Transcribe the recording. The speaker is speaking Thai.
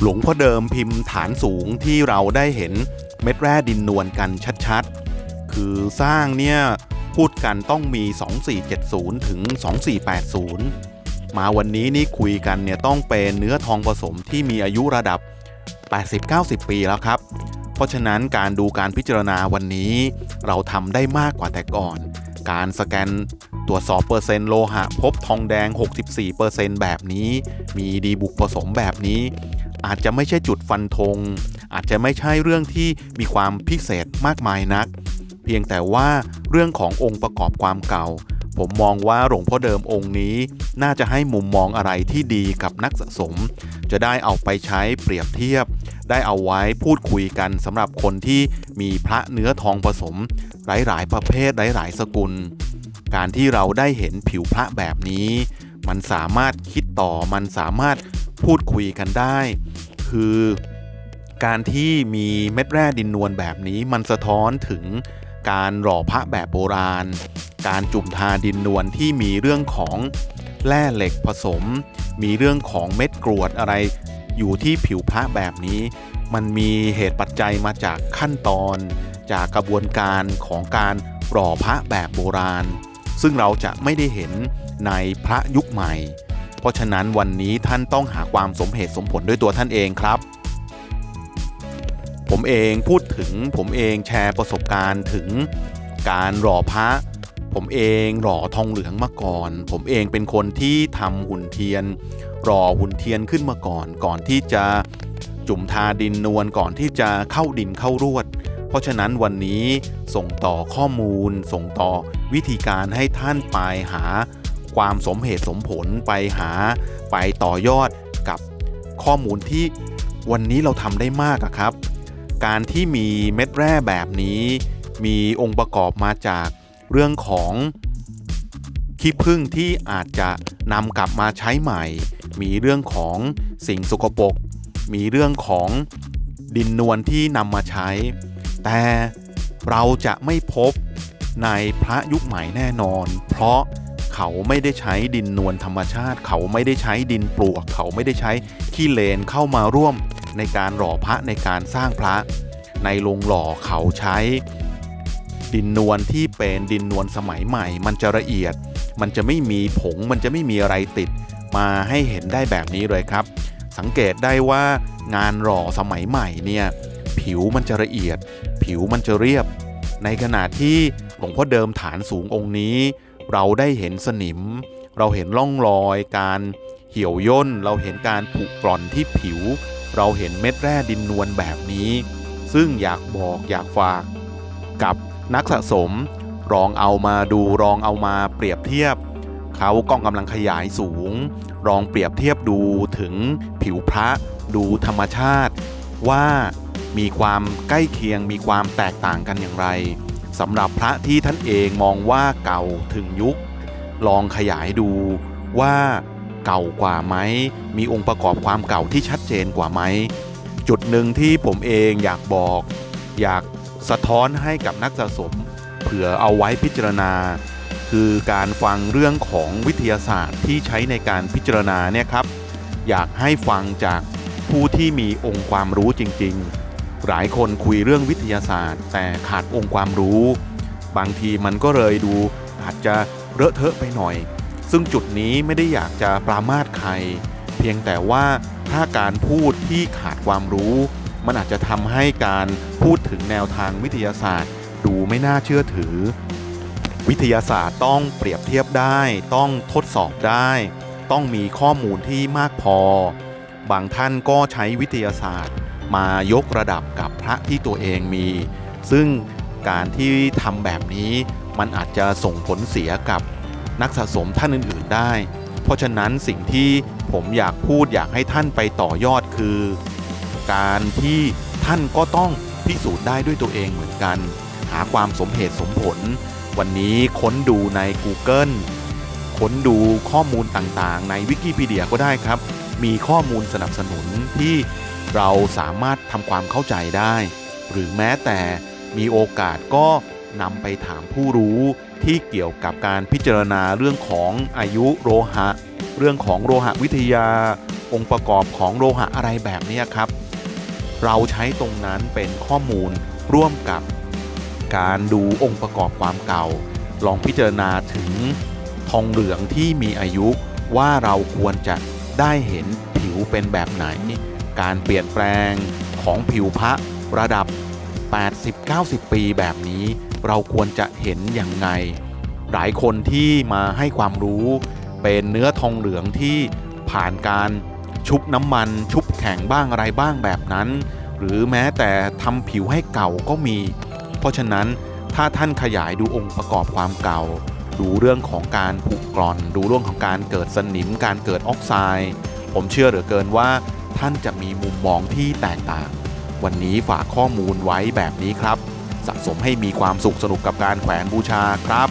หลวงพ่อเดิมพิมพ์ฐานสูงที่เราได้เห็นเม็ดแร่ดินนวลกันชัดๆ คือสร้างเนี่ยพูดกันต้องมี 2470 ถึง 2480 มาวันนี้นี่คุยกันเนี่ยต้องเป็นเนื้อทองผสมที่มีอายุระดับ 80-90 ปีแล้วครับ เพราะฉะนั้นการดูการพิจารณาวันนี้ เราทำได้มากกว่าแต่ก่อน การสแกนตรวจสอบเปอร์เซ็นต์โลหะพบทองแดง 64%แบบนี้ มีดีบุกผสมแบบนี้ อาจจะไม่ใช่จุดฟันธง อาจจะไม่ใช่เรื่องที่มีความพิเศษมากมายนัก เพียงแต่ว่าเรื่องขององค์ประกอบความเก่า ผมมองว่าหลวงพ่อเดิมองค์นี้ น่าจะให้มุมมองอะไรที่ดีกับนักสะสม จะได้เอาไปใช้เปรียบเทียบ ได้เอาไว้พูดคุยกันสำหรับคนที่มีพระเนื้อทองผสม หลายๆ ประเภทหลายๆ สกุล การที่เราได้เห็นผิวพระแบบนี้ มันสามารถคิดต่อมันสามารถ พูดคุยกันได้ คือการที่มีเม็ดแร่ดินนวลแบบนี้มันสะท้อนถึงการหล่อพระแบบโบราณ การจุ่มทาดินนวลที่มีเรื่องของแร่เหล็กผสม มีเรื่องของเม็ดกรวดอะไรอยู่ที่ผิวพระแบบนี้ มันมีเหตุปัจจัยมาจากขั้นตอน จากกระบวนการของการหล่อพระแบบโบราณ ซึ่งเราจะไม่ได้เห็นในพระยุคใหม่ ราะฉะนั้นวันนี้ท่านต้องหาความสมเหตุสมผลด้วยตัวท่านเองครับ ผมเองพูดถึงผมเองแชร์ประสบการณ์ถึงการหล่อพระ ผมเองหล่อทองเหลืองมาก่อน ผมเองเป็นคนที่ทำหุ่นเทียนหล่อหุ่นเทียนขึ้นมาก่อน ก่อนที่จะจุ่มทาดินนวลก่อนที่จะเข้าดินเข้ารวด เพราะฉะนั้นวันนี้ส่งต่อข้อมูล ส่งต่อวิธีการให้ท่านไปหา ความสมเหตุสมผลไปหาไปต่อยอดกับข้อมูลที่วันนี้เราทำได้มากอะครับ การที่มีเม็ดแร่แบบนี้ มีองค์ประกอบมาจากเรื่องของขี้ผึ้งที่อาจจะนำกลับมาใช้ใหม่ มีเรื่องของสิ่งสกปรก มีเรื่องของดินนวลที่นำมาใช้ แต่เราจะไม่พบในพระยุคใหม่แน่นอน เพราะ เขาไม่ได้ใช้ดินนวลธรรมชาติ เขาไม่ได้ใช้ดินปลวก เขาไม่ได้ใช้ขี้เลนเข้ามาร่วมในการหล่อพระในการสร้างพระ ในโรงหล่อเขาใช้ ดินนวลที่เป็นดินนวลสมัยใหม่ มันจะละเอียด มันจะไม่มีผง มันจะไม่มีอะไรติด มาให้เห็นได้แบบนี้เลยครับ สังเกตได้ว่างานหล่อสมัยใหม่เนี่ยผิวมันจะละเอียด ผิวมันจะเรียบ ในขณะที่หลวงพ่อเดิมฐานสูงองค์นี้ เราได้เห็นสนิม เราเห็นร่องรอย การเหี่ยวย่น เราเห็นการผุกร่อนที่ผิว เราเห็นเม็ดแร่ดินนวลแบบนี้ ซึ่งอยากบอกอยากฝาก กับนักสะสมลองเอามาดูลองเอามาเปรียบเทียบเขากล้องกำลังขยายสูง ลองเปรียบเทียบดูถึงผิวพระดูธรรมชาติ ว่ามีความใกล้เคียงมีความแตกต่างกันอย่างไร สำหรับพระที่ท่านเองมองว่าเก่าถึงยุค ลองขยายดูว่าเก่ากว่าไหม มีองค์ประกอบความเก่าที่ชัดเจนกว่าไหม จุดหนึ่งที่ผมเองอยากบอก อยากสะท้อนให้กับนักสะสม เผื่อเอาไว้พิจารณา คือการฟังเรื่องของวิทยาศาสตร์ที่ใช้ในการพิจารณาเนี่ยครับ อยากให้ฟังจากผู้ที่มีองค์ความรู้จริง ๆ หลายคนคุยเรื่องวิทยาศาสตร์ แต่ขาดองค์ความรู้ บางทีมันก็เลยดูอาจจะเลอะเทอะไปหน่อย ซึ่งจุดนี้ไม่ได้อยากจะปรามาสใคร เพียงแต่ว่าถ้าการพูดที่ขาดความรู้ มันอาจจะทำให้การพูดถึงแนวทางวิทยาศาสตร์ ดูไม่น่าเชื่อถือ วิทยาศาสตร์ต้องเปรียบเทียบได้ ต้องทดสอบได้ ต้องมีข้อมูลที่มากพอ บางท่านก็ใช้วิทยาศาสตร์ มายกระดับกับพระที่ตัวเองมี ซึ่งการที่ทำแบบนี้มันอาจจะส่งผลเสียกับนักสะสมท่านอื่น ๆ ได้ เพราะฉะนั้นสิ่งที่ผมอยากพูดอยากให้ท่านไปต่อยอดคือ การที่ท่านก็ต้องพิสูจน์ได้ด้วยตัวเองเหมือนกัน หาความสมเหตุสมผล วันนี้ค้นดูใน Google ค้นดูข้อมูลต่างๆ ในวิกิพีเดียก็ได้ครับ มีข้อมูลสนับสนุนที่ เราสามารถทำความเข้าใจได้ หรือแม้แต่มีโอกาสก็นำไปถามผู้รู้ที่เกี่ยวกับการพิจารณาเรื่องของอายุโลหะ เรื่องของโลหะวิทยา องค์ประกอบของโลหะอะไรแบบนี้ครับ เราใช้ตรงนั้นเป็นข้อมูลร่วมกับการดูองค์ประกอบความเก่า ลองพิจารณาถึงทองเหลืองที่มีอายุว่าเราควรจะได้เห็นผิวเป็นแบบไหน การเปลี่ยนแปลงของผิวพระระดับ 80-90 ปีแบบนี้ เราควรจะเห็นอย่างไง หลายคนที่มาให้ความรู้เป็นเนื้อทองเหลืองที่ผ่านการชุบน้ำมัน ชุบแข็งบ้างอะไรบ้างแบบนั้น หรือแม้แต่ทำผิวให้เก่าก็มี เพราะฉะนั้นถ้าท่านขยายดูองค์ประกอบความเก่า ดูเรื่องของการผุกร่อน ดูเรื่องของการเกิดสนิม การเกิดออกไซด์ ผมเชื่อเหลือเกินว่า ท่านจะมีมุมมองที่แตกต่าง วันนี้ฝากข้อมูลไว้แบบนี้ครับ สะสมให้มีความสุขสนุกกับการแขวนบูชาครับ